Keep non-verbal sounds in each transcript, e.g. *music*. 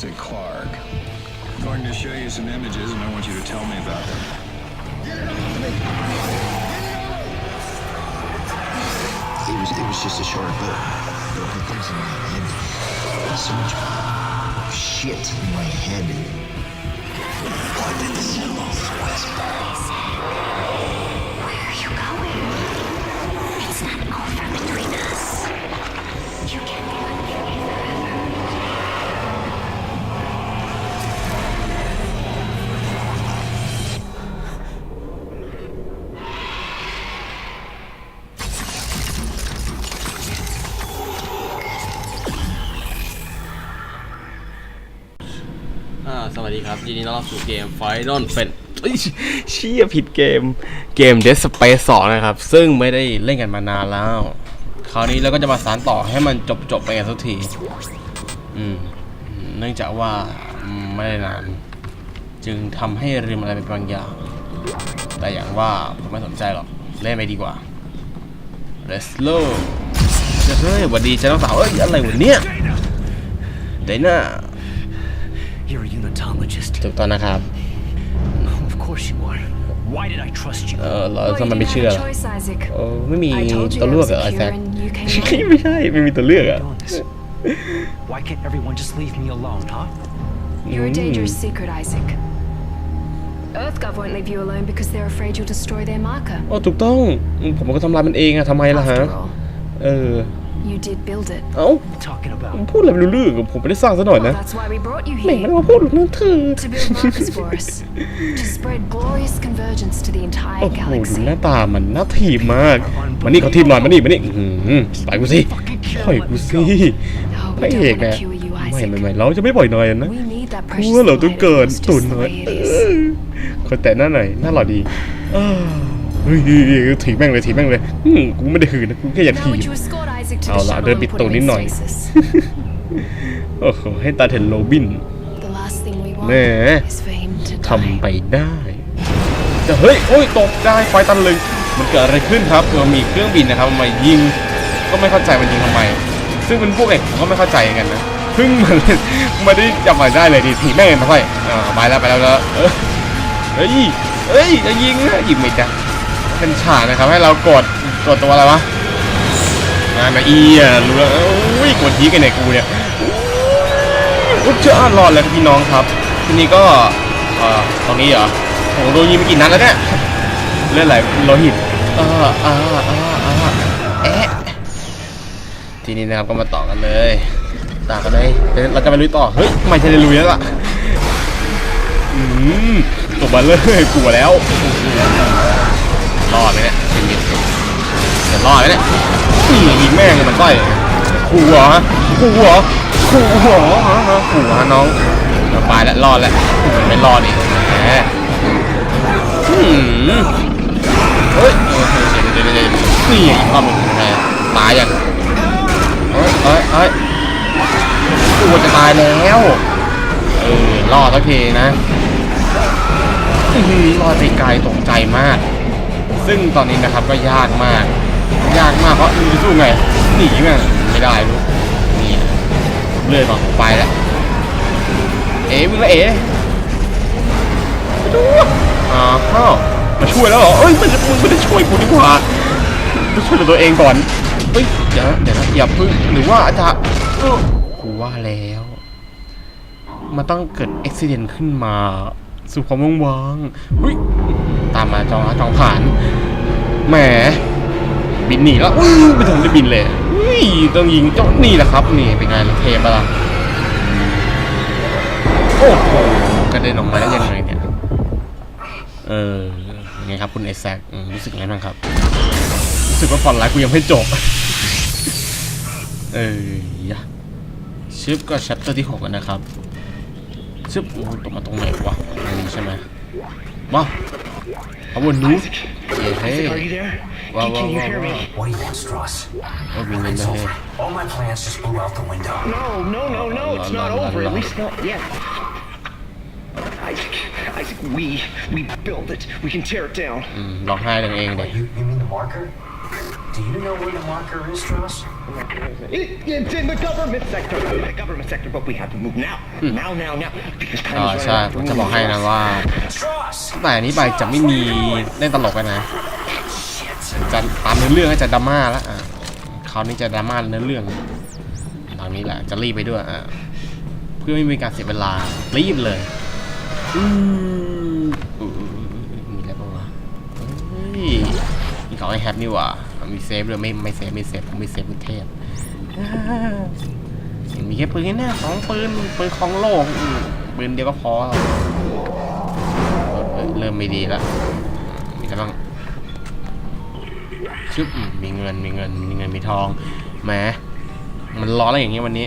Isaac Clarke. I'm going to show you some images, and I want you to tell me about them. It was it was just a. There were things in my head. So much shit in my head. What did the symbols whisper? ครับยินดีต้อนรับสู่เกม Final f a n เอ้ยเชี่ยผิดเกมเกม Dead Space 2 นะครับ ซึ่งไม่ได้เล่นกันมานานแล้ว คราวนี้เราก็จะมาสานต่อให้มันจบจบๆไปกันสักที อืม เนื่องจากว่าไม่ได้นาน จึงทำให้ลืมอะไรไปบางอย่าง แต่อย่างว่าผมไม่สนใจหรอก เล่นไปดีกว่า Let's go เฮ้ยหวัดดีเจ้าสาวเอ้ยอะไรวะเนี่ยไดน่า You're a unitologist. ถูกต้องนะครับ Of course you are. Why did I trust you? เออเรา Well, ทำ you ไมไม่ didn't เชื่อ have a ล่ะ choice, Isaac. โอ้ไม่มี I told you ตัว I เลือก was เหรอไอ secure แซค and you came ไม่ใช่ ไม่มีตัวเลือกอ่ะ *laughs* Doing this. Why can't everyone just leave me alone, huh? You're a Mm. dangerous secret, Isaac. EarthGov won't leave you alone because they're afraid you'll destroy their marker. โอ้ถูกต้อง ผมก็ทำลายมันเองอะทำไมล่ะฮะ After all, เออ you did build it. เอ้า Talking about. พูดอะไรไม่รู้เรื่องอะผมไม่ได้สร้างซะหน่อย Well, นะ that's why we brought you แม่งไม่ here. ได้มาพูดหรอกนะเธอ To build markers for us. To spread glorious convergence to the โอ้ entire โหดู galaxy. หน้าตามันน่าถีบมากมานี่เขาทีบหน่อยมานี่มานี่อื้อหือปล่อยกูสิปล่อยกูสิ Oh, พระ we เอ don't ก want นะ to cure you, ไม่ Isaac. ไม่ไม่เราจะไม่ปล่อยหน่อยนะ We need that กลั precious วเราต้อง light เกิน of yours ตุน just ห the น่อย way เอ it is. อคนแต่หน้าหน่อยหน้าหล่อดีเออ เฮ้ยถีบแม่งเลยถีบแม่งเลยอืมกูไม่ได้หืนนะกูแค่อยากถีบเอาละเดินปิดตู him นิดหน่อยโอ้โหให้ตาเห็นโรบินแหมทำไปได้จะเฮ้ยโอ้ยตกได้ไฟตันเลึงมันเกิดอะไรขึ้นครับเออมีเครื่องบินนะครับมายิงก็ไม่เข้าใจมันยิงทำไม ซึ่งเป็นพวกเอกผมก็ไม่เข้าใจกันนะเพิ่งมาเล่นไม่ได้จับมาได้เลยดีถีบแม่งมาค่อยเออไปแล้วไปแล้วแล้วเออเฮ้ยเฮ้ยจะยิงนะยิงไม่ได้ เป็นฉากนะครับ ให้เรากดกดตัวอะไรวะอ่ามาอีอะรู้แล้วอุ้ยกดทีกันเนี่ยกูเนี่ยอุ๊ยเจ้ารอดแล้วพี่น้องครับ ทีนี้ก็เอ่อตรงนี้เหรอผมโดนยิงไปกี่นัดแล้วเนี่ยเลือดไหลโลหิตอ่าอ่าอ่าอ่าแอะทีนี้นะครับก็มาต่อกันเลยต่อกันเลยเราจะไปลุยต่อเฮ้ยไม่ใช่ได้ลุยแล้วล่ะอืมตกมาเลยกลัวแล้ว ดไหมเนี่ยเป็นมิตรจะรอดไหมเนี่ยอืมยิงแม่งเลยมันต้อยขู่เหรอขู่เหรอขู่เหรอฮะฮะขู่ฮะน้องเดี๋ยวไปแล้วรอดแล้วไม่รอดอีกแหมอืมเฮ้ยเออเดี๋ยวเดี๋ยวเดี๋ยวเดี๋ยวนี่อีกรอบหนึงแหมตายยังเฮ้ยเฮ้ยเฮ้ยกูจะตายแล้วเออรอดสักทีนะอื้อหือรอดไปไกลตกใจมาก ซึ่งตอนนี้นะครับก็ยากมาก ยากมากเพราะมึงจะสู้ไงหนีไงไม่ได้ลูกนี่เลื่อยก่อนไปแล้วเอ๋มึงละเอ๋ไปดูอ่าเข้ามาช่วยแล้วเหรอเอ้ยมันมึงไม่ได้ช่วยกูดีกว่าต้องช่วยตัวเองก่อนเฮ้ยเดี๋ยวนะเดี๋ยวนะอย่าพึ่งหรือว่าอาจจะกูว่าแล้วมันต้องเกิดอุบิเหตุขึ้นมา สู่ความว่างๆเฮ้ยตามมาจองจองผ่าน แหมบินหนีแล้วไม่ทันได้บินเลยต้องยิงเจ้านี่แหละครับ นี่เป็นไงละเทปะล่ะโอ้โหกระเด็นออกมาได้ยังไงเนี่ยเออยังไงครับคุณไอแซครู้สึกไงบ้างครับ รู้สึกว่าฟอนไลน์กูยังไม่จบ เออยะชิปก็ชัปเตอร์ที่หกนะครับชิปโอ้ตกมาตรงไหนวะอันนี้ใช่ไหมมา อาวันนู้ Isaac, เย้เฮ้ Isaac, are you there? Wow, Can, wow, can you wow, hear me? wow. What do you want, Strauss? Oh, we It's need to over. hear. All my plans just blew out the window. No, no, no, no, it's La, not la, la, over. la. At least not yet. Isaac, Isaac, we we built it. We can tear it down. อืมร้องไห้ตัวเองเลย Wait, you, you mean the marker? Do Do you know where the marker is, Strauss? It, it's in the government sector. The government sector, but we have to move now. Now, now, now. Because time อ๋อ is ใช่ running ผม out. จะบอกให้นะว่า Strauss! แต่อันนี้ไปจะไม่มีเล่นตลกกันนะจะตามเนื้อเรื่องก็จะดราม่าแล้วอะคราวนี้จะดราม่าเนื้อเรื่องทางนี้แหละ จะรีบไปด้วยอะเพื่อไม่มีการเสียเวลา รีบเลย อืมอืมมีอะไรบ้างวะเฮ้ยมีของไอแฮปนี่หว่า มีเซฟด้วยไม่ไม่เซฟไม่เซฟผมไม่เซฟประเทศอ่ามีแค่ปืนแค่หน้าสองปืนปืนของโลกอืมปืนเดียวก็พอแล้วเอ้ยเริ่มไม่ดีแล้วมีอะไรบ้างชึบอืมมีเงินมีเงินมีเงินมีทองแหมมันร้อนอะไรอย่างเงี้ยวันนี้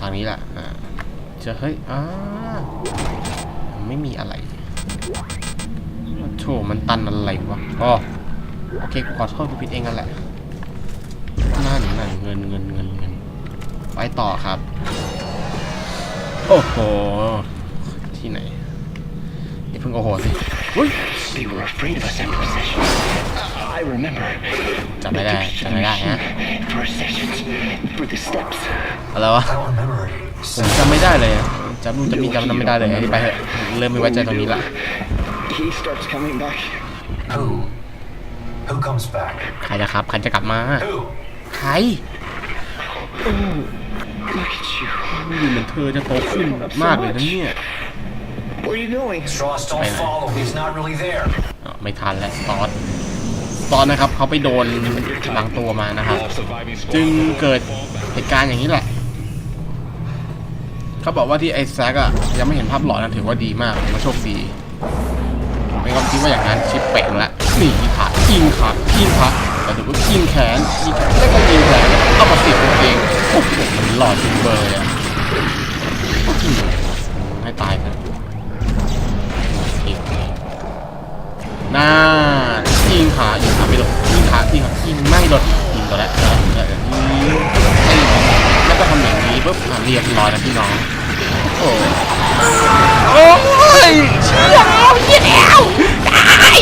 ทางนี้แหละอ่าเจอเฮ้ยอ่าไม่มีอะไรโถมันตันอะไรวะอ๋อ โอเคกูขอโทษกูผิดเองนั่นแหละนั่นนั่นเงินเงินเงินเงินไปต่อครับ โอ้โห ที่ไหนอย่าเพิ่งโอ้โหสิอุ้ย They were afraid of us in procession. I remember. จำไม่ได้จำไม่ได้ฮะ Processions. For the steps. อะไรวะ I don't remember ผมจำไม่ได้เลยอะจำนู่นจำนี่จำไม่ได้เลยอันนี้ไปเถอะเริ่มไม่ไว้ใจตรงนี้ละ Who? Who comes back? ใครจะครับ ใครจะกลับมา Who? ใคร Look at you. ดูเหมือนเธอจะโตขึ้นมากเลยนะเนี่ย Where are you going? Strauss, don't Wait. follow. He's not really there. อ๋อไม่ทันแล้วสตอนสตอนนะครับเขาไปโดนบางตัวมานะครับ จึงเกิดเหตุการณ์อย่างนี้แหละ เขาบอกว่าที่ไอ้แซกอะยังไม่เห็นภาพหลอนนะถือว่าดีมากถือว่าโชคดี ไม่ก็คิดว่าอย่างนั้นชิปเป่งละหนีขา ยิงขายิงขาแต่ถือว่ายิงแขนยิงแขนแล้วก็ยิงแขนเอามาเสียบตัวเองโอ้โหมันหลอดจริงเบอร์เลยอะให้ตายกันอีกน่ายิงขายิงขาไม่หลดยิงขายิงขายิงไม่หลดยิงตัวแล้วแล้วแล้วยิงให้แล้วก็ทำอย่างนี้ปุ๊บอะเรียบร้อยนะพี่น้องโอ้โอ้ยเชี่ยวเชี่ยวตาย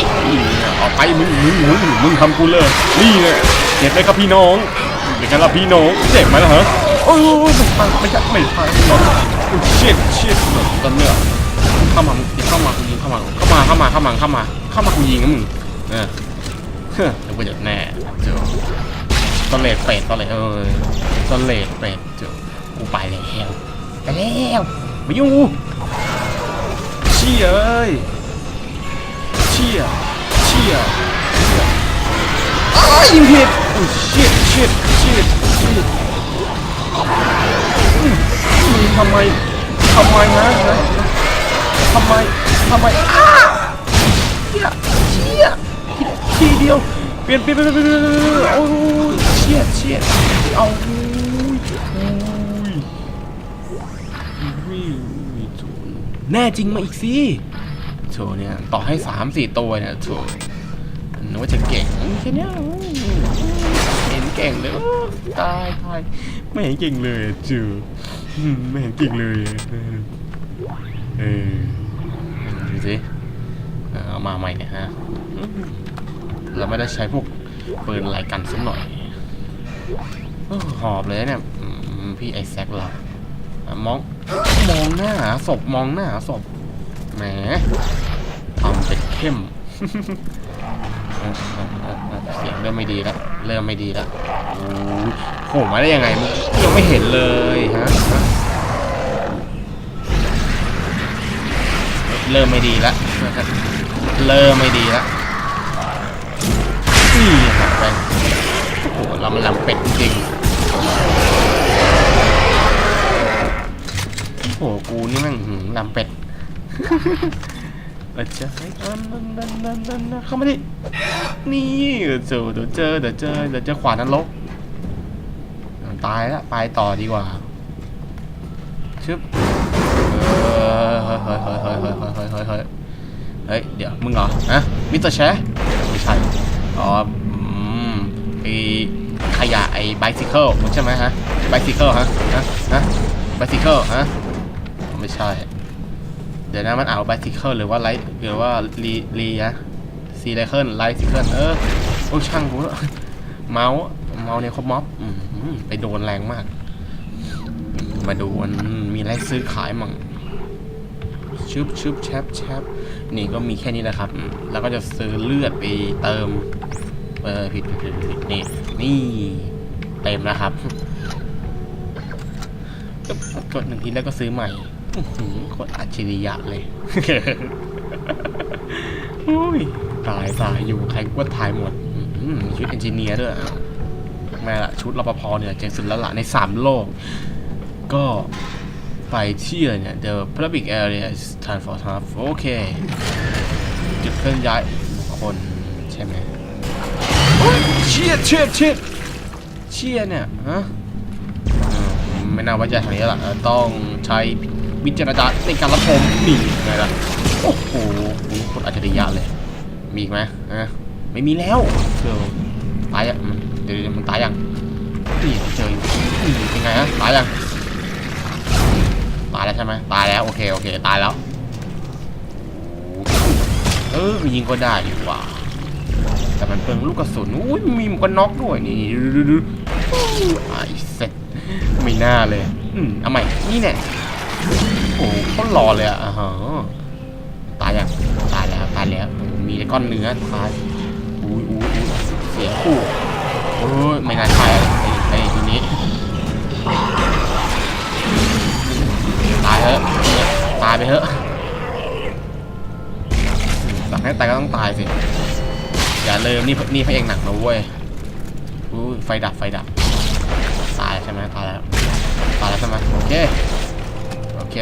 ไปมึงมึงมึงมึงทำกูเลยนี่ไงเจ็บไหมครับพี่น้องเป็นไงล่ะพี่น้องเจ็บไหมล่ะฮะโอ้ยไม่ฟังไม่ใช่ไม่ฟังน้องเช็ดเช็ดตอนเนี้ยเข้ามาเข้ามากูยิงเข้ามาเข้ามาเข้ามาเข้ามาเข้ามาเข้ามากูยิงนะมึงเออเฮ้ยเดี๋ยวกูจะแน่เจ้าตอนเลดเป็ดตอนเลดเออตอนเลดเป็ดเจ้ากูไปแล้วไปแล้วมาอยู่เชี่ยเอ้ยเชี่ย ชี่ยอ้าวยิงผิดโอ้ชิตชิตชิตชิตทำไมทำไมนะนะทำไมทำไมอ้าเชี่ยเชี่ยทีเดียวเปลี่ยนเปลี่ยนเปลี่ยนเปลี่ยนเปลี่ยนโอ้ยเชี่ยเชี่ยเอาโอ้ยโอ้ยแน่จริงมาอีกสิโถเนี่ยต่อให้สามสี่ตัวเนี่ยโถนึก ว่าจะเก่งแค่เนี้ยเห็นเก่งเลยตายตายไม่เห็นเก่งเลยจูอืไม่เห็นเก่งเลยเออเออดูสิเอามาใหม่เนี่ยฮะเราไม่ได้ใช้พวกปืนไหลกันสักหน่อยอหอบเลยเนี่ยพี่ไอแซคเราอะมองมองหน้าศพมองหน้าหาศพแหมทำเป็นเข้ม เสียงเริ่มไม่ดีแล้วเริ่มไม่ดีแล้วโอ้โผล่มาได้ยังไงมึงยังไม่เห็นเลยฮะเริ่มไม่ดีแล้วนะครับเริ่มไม่ดีแล้วนี่หักไปโอ้โหเรามันลำเป็ดจริงโอ้โหกูนี่แม่งหืมลำเป็ด ออเจอเฮ้อันนั้นนั่นนั่นนั่นนั่นเข้ามาดิ นี่เจอเดี๋ยวเจอเดี๋ยวเจอเดี๋ยวเจอขวานนรกตายละไปต่อดีกว่า ชึบเฮ้ยเฮ้ยเฮ้ยเฮ้ยเฮ้ยเฮ้ยเฮ้ยเฮ้ยเฮ้ย เดี๋ยวมึงเหรอฮะมิสเตอร์แชไม่ใช่ อ๋ออืมไอขยะไอ้ไบซิเคิลใช่ไหมฮะไบซิเคิลฮะฮะฮะไบซิเคิลฮะ ไม่ใช่ เดี๋ยวนะมันอ่าว่า bicycle หรือว่า light หรือว่ารีรีนะ c ีไลเคิลไลท์ซิเคิลเออโอ้ช่างกูเถอะเมาส์เมาส์เนี่ยเขาม็อบไปโดนแรงมาก มาดูมันมีอะไรซื้อขายมั่งชึบชึบแชบแชบนี่ก็มีแค่นี้แหละครับ แล้วก็จะซื้อเลือดไปเติม เออผิดผิดผิดนี่นี่เต็มแล้วครับก็กดหนึ่งทีแล้วก็ซื้อใหม่ โคตรอัจฉริยะเลยโอ้ยตายตายอยู่ใครก็ถ่ายหมดอื้อหือมีชุดเอนจิเนียร์ด้วยแม่ละชุดรปภเนี่ยเจ๋งสุดแล้วล่ะในสามโลก ก็ไปที่อะไรเนี่ย the public area is time for half โอเค จุดเคลื่อนย้ายคนใช่ไหมโอ้ยเชียเชียเชียเชียเนี่ย ฮะอืมไม่น่าไว้ใจทางนี้แล้วล่ะเออต้องใช้ วิจารณญาณในการรับชมนี่ไงล่ะโอ้โหคุณคนอัจฉริยะเลย มีอีกไหมฮะไม่มีแล้วเจอตายอะมเดี๋ยวเดี๋ยวมันตายยังนี่เจออีกอืมเป็นไงฮะตายยังตายแล้วใช่ไหมตายแล้วโอเคโอเคตายแล้วเออยิงก็ได้ดีกว่าแต่มันเปลืองลูกกระสุนอุ้ยมีหมวกกันน็อกด้วยนี่ดูดูดูไอ้เสร็จไม่น่าเลย อืมเอาใหม่นี่เนี่ย หเขารอเลยอะอ่าฮะตายยังตายแล้วตายแล้วมีก้อนเนื้อตายอุ้ยอุ้ยอุ้ยเสียคู่โอ้ยไม่น่าใช่ไอ้ไอ้ทีนี้ตายเถอะตายไปเถอะสั่งให้ตายก็ต้องตายสิอย่าเลืมนี่นี่พระเอกหนักนะเว้ยอู้ไฟดับไฟดับตายใช่ไหมตายแล้วตายแล้วใช่ไหมโอเค เค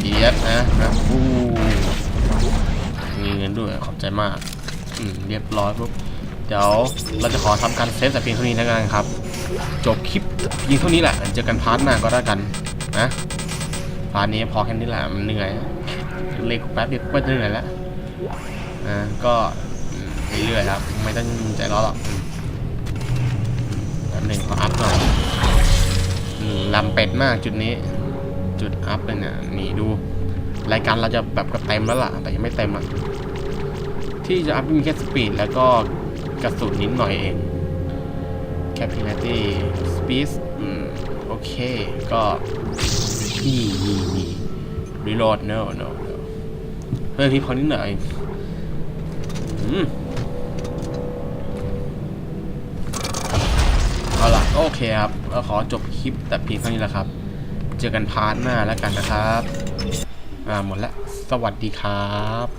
เดียดนะนะอู้มีเงินด้วยขอบใจมาก อืม เรียบร้อยปุ๊บ เดี๋ยวเราจะขอทำการเซฟแต่เพียงเท่านี้แล้วกันครับ จบคลิปยิงเท่านี้แหละ เจอกันพาร์ทหน้าก็ได้กันนะพาร์ทนี้พอแค่นี้แหละ มันเหนื่อยเล็กแป๊บเดียวก็เหนื่อยแล้วอ่าก็เรื่อยๆครับ ไม่ต้องใจร้อนหรอกอันหนึ่งขออัพหน่อย ลำเป็ดมากจุดนี้ จุดอัพเลยเนี่ยนี่ดู รายการเราจะแบบก็เต็มแล้วล่ะ แต่ยังไม่เต็มอะที่จะอัพมีแค่สปีดแล้วก็กระสุนนิดหน่อยเอง capability speed อืม โอเค ก็นี่นี่นี่ reload no no no เฮ้ยพี่พอนิดหน่อยอืมเอาล่ะก็ โอเคครับเราขอจบคลิปแต่เพียงเท่านี้แหละครับ เจอกันพาร์ทหน้าแล้วกันนะครับ อ่าหมดแล้ว สวัสดีครับ